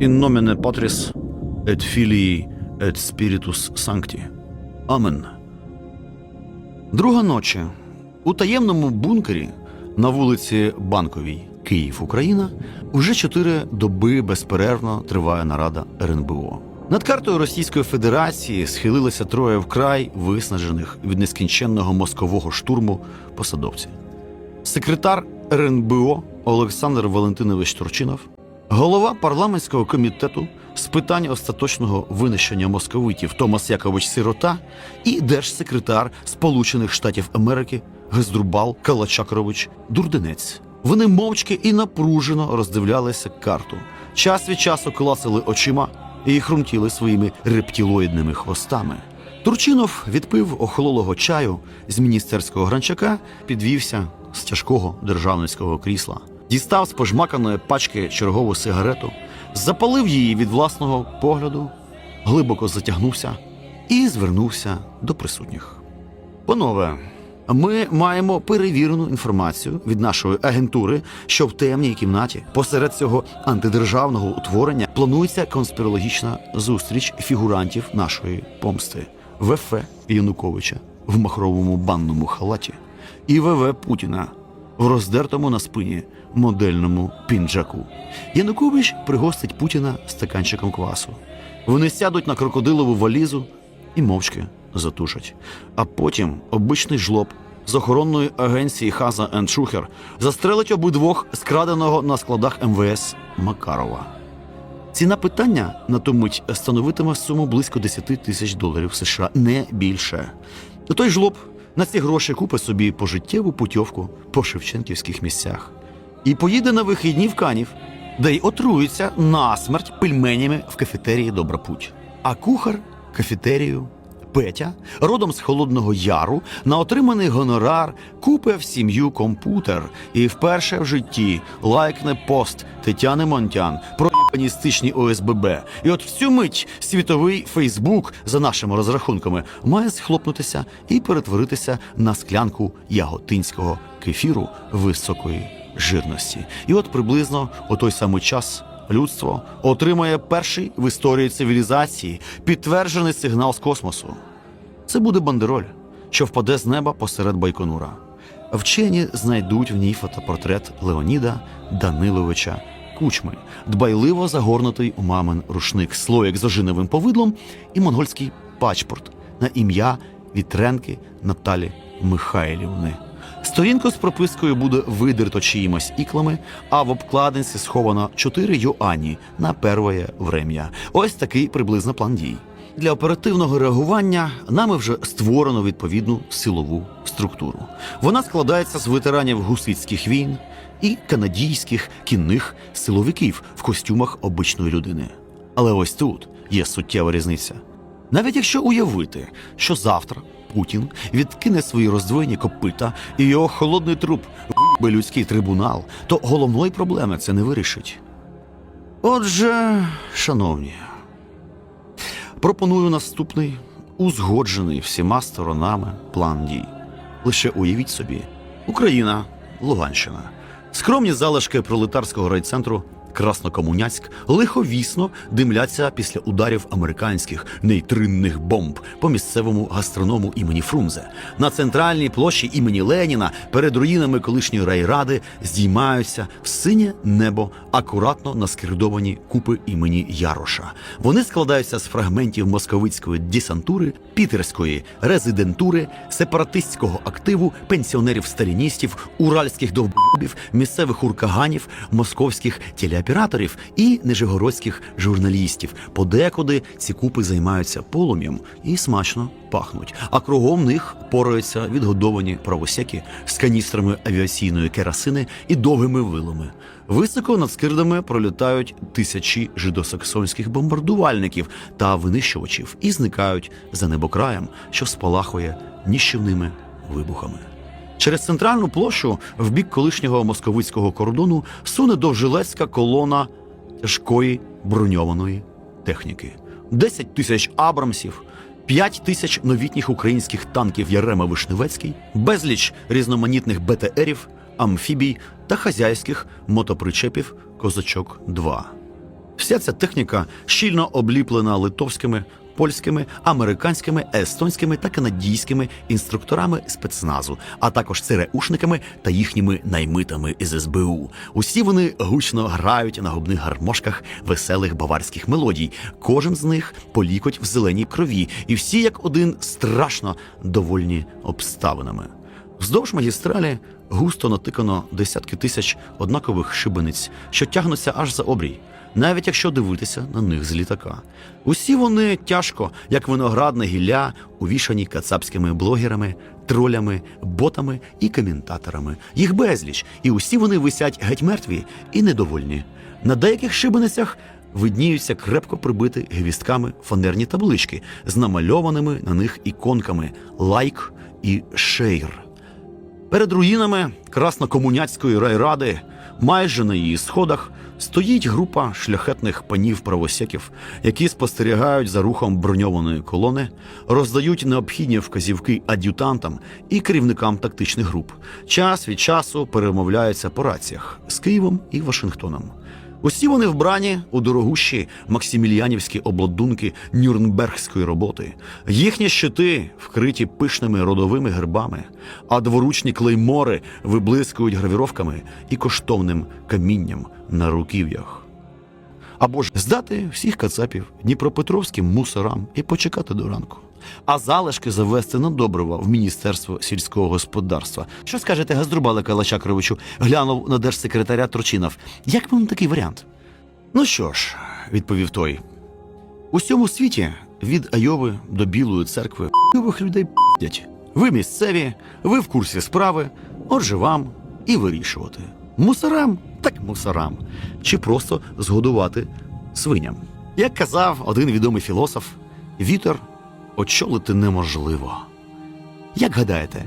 In nomine Patris et Filii et Spiritus Sancti. Амен. Друга ночі. У таємному бункері на вулиці Банковій, Київ, Україна, уже чотири доби безперервно триває нарада РНБО. Над картою Російської Федерації схилилися троє вкрай виснажених від нескінченного мозкового штурму посадовців. Секретар РНБО Олександр Валентинович Турчинов, голова парламентського комітету з питань остаточного винищення московитів Томас Якович Сирота і держсекретар Сполучених Штатів Америки Гездрубал Калачакрович Дурденець. Вони мовчки і напружено роздивлялися карту. Час від часу класили очима і хрумтіли своїми рептилоїдними хвостами. Турчинов відпив охололого чаю з міністерського гранчака, підвівся з тяжкого державницького крісла, дістав з пожмаканої пачки чергову сигарету, запалив її від власного погляду, глибоко затягнувся і звернувся до присутніх. Панове, ми маємо перевірену інформацію від нашої агентури, що в темній кімнаті посеред цього антидержавного утворення планується конспірологічна зустріч фігурантів нашої помсти ВФ Януковича в махровому банному халаті і ВВ Путіна в роздертому на спині модельному пінджаку. Янукович пригостить Путіна стаканчиком квасу. Вони сядуть на крокодилову валізу і мовчки затушать. А потім обичний жлоб з охоронної агенції Хаза енд Шухер застрелить обидвох скраденого на складах МВС Макарова. Ціна питання на ту мить становитиме суму близько 10 тисяч доларів США, не більше. Той жлоб на ці гроші купить собі пожиттєву путівку по шевченківських місцях і поїде на вихідні в Канів, де й отрується насмерть пельменями в кафетерії Добра Путь. А кухар кафетерію Петя, родом з Холодного Яру, на отриманий гонорар купив сім'ю комп'ютер і вперше в житті лайкне пост Тетяни Монтян про єбаністичні ОСББ. І от в цю мить світовий Фейсбук, за нашими розрахунками, має схлопнутися і перетворитися на склянку яготинського кефіру високої жирності. І от приблизно у той самий час людство отримає перший в історії цивілізації підтверджений сигнал з космосу. Це буде бандероль, що впаде з неба посеред Байконура. Вчені знайдуть в ній фотопортрет Леоніда Даниловича Кучми, дбайливо загорнутий у мамин рушник, слоїк з ожиновим повидлом і монгольський пачпорт на ім'я Вітренки Наталі Михайлівни. Сторінку з пропискою буде видерто чиїмось іклами, а в обкладинці сховано 4 юані на первоє врем'я. Ось такий приблизно план дій. Для оперативного реагування нами вже створено відповідну силову структуру. Вона складається з ветеранів гусицьких війн і канадійських кінних силовиків в костюмах обичної людини. Але ось тут є суттєва різниця. Навіть якщо уявити, що завтра Путін відкине свої роздвоєні копита і його холодний труп вибе людський трибунал, то головної проблеми це не вирішить. Отже, шановні, пропоную наступний узгоджений всіма сторонами план дій. Лише уявіть собі: Україна, Луганщина, скромні залишки пролетарського райцентру Краснокомуняцьк лиховісно димляться після ударів американських нейтринних бомб по місцевому гастроному імені Фрунзе. На центральній площі імені Леніна перед руїнами колишньої райради здіймаються в синє небо акуратно наскердовані купи імені Яроша. Вони складаються з фрагментів московицької десантури, пітерської резидентури, сепаратистського активу, пенсіонерів-сталіністів, уральських довбобів, місцевих уркаганів, московських телеоператорів і нижегородських журналістів. Подекуди ці купи займаються полум'ям і смачно пахнуть. А кругом них пораються відгодовані правосеки з каністрами авіаційної керосини і довгими вилами. Високо над скирдами пролітають тисячі жидосаксонських бомбардувальників та винищувачів і зникають за небокраєм, що спалахує ніщівними вибухами. Через центральну площу в бік колишнього московицького кордону суне довжилецька колона тяжкої броньованої техніки. 10 тисяч абрамсів, 5 тисяч новітніх українських танків Ярема Вишневецький, безліч різноманітних БТРів, амфібій та хазяйських мотопричепів Козачок 2 Вся ця техніка щільно обліплена литовськими, польськими, американськими, естонськими та канадійськими інструкторами спецназу, а також ЦРУшниками та їхніми наймитами із СБУ. Усі вони гучно грають на губних гармошках веселих баварських мелодій. Кожен з них по лікоть в зеленій крові, і всі як один страшно довольні обставинами. Вздовж магістралі густо натикано десятки тисяч однакових шибениць, що тягнуться аж за обрій, навіть якщо дивитися на них з літака. Усі вони тяжко, як виноградне гілля, увішані кацапськими блогерами, тролями, ботами і коментаторами. Їх безліч, і усі вони висять геть мертві і недовольні. На деяких шибеницях видніються крепко прибиті гвістками фанерні таблички з намальованими на них іконками лайк і шейр. Перед руїнами краснокомуняцької райради, майже на її сходах, стоїть група шляхетних панів правосеків, які спостерігають за рухом броньованої колони, роздають необхідні вказівки ад'ютантам і керівникам тактичних груп. Час від часу перемовляються по раціях з Києвом і Вашингтоном. Усі вони вбрані у дорогущі максиміліанівські обладунки нюрнбергської роботи. Їхні щити вкриті пишними родовими гербами, а дворучні клеймори виблискують гравіровками і коштовним камінням на руків'ях. Або ж здати всіх кацапів дніпропетровським мусорам і почекати до ранку. А залишки завести на добрива в Міністерство сільського господарства. Що скажете, Газдрубале Калачакровичу глянув на держсекретаря Турчинов. Як вам такий варіант? Ну що ж, відповів той. У всьому світі від Айови до Білої церкви нових людей п***ять. Ви місцеві, ви в курсі справи, отже вам і вирішувати. Мусорам так мусорам. Чи просто згодувати свиням. Як казав один відомий філософ, вітер очолити неможливо. Як гадаєте,